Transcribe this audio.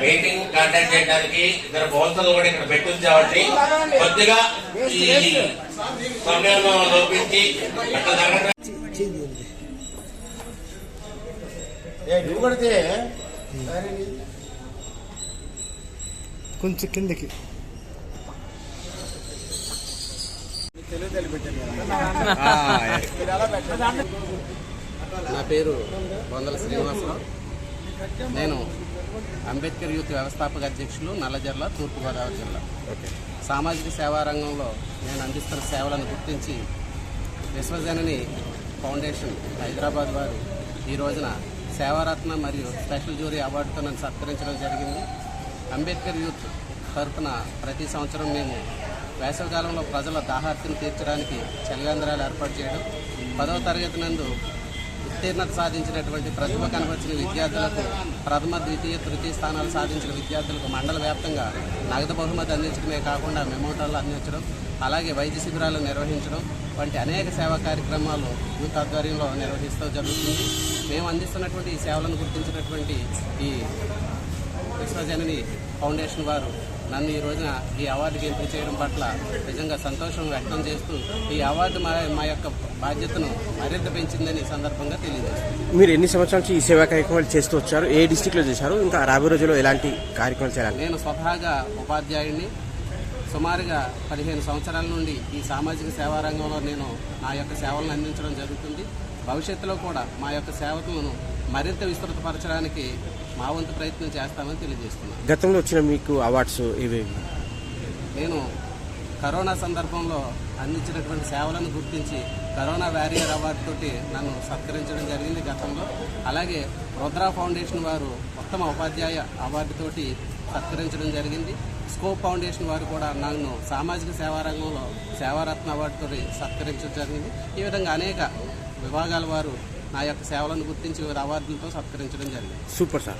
Meeting conduct చేయడానికి ఇద్దరు బౌన్సర్లు కూడా ఇక్కడ పెట్టి ఉంచామండి కొద్దిగా ఈ సమయం లోపించి అట్లా జరగడం కొంచెం కిందకి. నా పేరు బొందల శ్రీనివాసరావు. నేను అంబేద్కర్ యూత్ వ్యవస్థాపక అధ్యక్షులు నల్లజర్ల తూర్పుగోదావరి జిల్లా. సామాజిక సేవా రంగంలో నేను అందిస్తున్న సేవలను గుర్తించి విశ్వజనని ఫౌండేషన్ హైదరాబాద్ వారు ఈ రోజున సేవారత్న మరియు స్పెషల్ జ్యూరీ అవార్డుతో నన్ను సత్కరించడం జరిగింది. అంబేద్కర్ యూత్ తరఫున ప్రతి సంవత్సరం మేము వేసవికాలంలో ప్రజల దాహార్తిని తీర్చడానికి చలివేంద్రాలు ఏర్పాటు చేయడం పదవ తరగతి నందు ఉత్తీర్ణత సాధించినటువంటి ప్రతిభ కనబరిచిన విద్యార్థులకు ప్రథమ ద్వితీయ తృతీయ స్థానాలు సాధించిన విద్యార్థులకు మండల వ్యాప్తంగా నగదు బహుమతి అందించడమే కాకుండా మెమోటాలు అందించడం అలాగే వైద్య శిబిరాలు నిర్వహించడం వంటి అనేక సేవా కార్యక్రమాలు యూత్ ఆధ్వర్యంలో నిర్వహిస్తూ జరుగుతుంది. మేము అందిస్తున్నటువంటి ఈ సేవలను గుర్తించినటువంటి ఈ విశ్వజనని ఫౌండేషన్ వారు నన్ను ఈ రోజున ఈ అవార్డుకి ఎంపిక చేయడం పట్ల నిజంగా సంతోషం వ్యక్తం చేస్తూ ఈ అవార్డు మా మా యొక్క బాధ్యతను మరింత పెంచిందని సందర్భంగా తెలియజేస్తుంది మీరు ఎన్ని సంవత్సరాల నుంచి ఈ సేవా కార్యక్రమాలు చేస్తూ వచ్చారు? ఏ డిస్టిక్లో చేశారు? ఇంకా రాబోయే రోజుల్లో ఎలాంటి కార్యక్రమాలు చేయాలి నేను స్వతహాగా ఉపాధ్యాయుడిని సుమారుగా పదిహేను సంవత్సరాల నుండి ఈ సామాజిక సేవా రంగంలో నేను నా యొక్క సేవలను అందించడం జరుగుతుంది. భవిష్యత్తులో కూడా మా యొక్క సేవలను మరింత విస్తృతపరచడానికి మా వంతు ప్రయత్నం చేస్తామని తెలియజేస్తున్నాను. గతంలో వచ్చిన మీకు అవార్డ్స్ ఇవేవి నేను కరోనా సందర్భంలో అందించినటువంటి సేవలను గుర్తించి కరోనా వ్యారియర్ అవార్డు తోటి నన్ను సత్కరించడం జరిగింది గతంలో. అలాగే రుద్ర ఫౌండేషన్ వారు ఉత్తమ ఉపాధ్యాయ అవార్డు తోటి సత్కరించడం జరిగింది. స్కోప్ ఫౌండేషన్ వారు కూడా నన్ను సామాజిక సేవా రంగంలో సేవారత్న అవార్డు తోటి సత్కరించడం జరిగింది. ఈ విధంగా అనేక విభాగాల వారు నా యొక్క సేవలను గుర్తించి వివిధ అవార్డులతో సత్కరించడం జరిగింది. Super sir.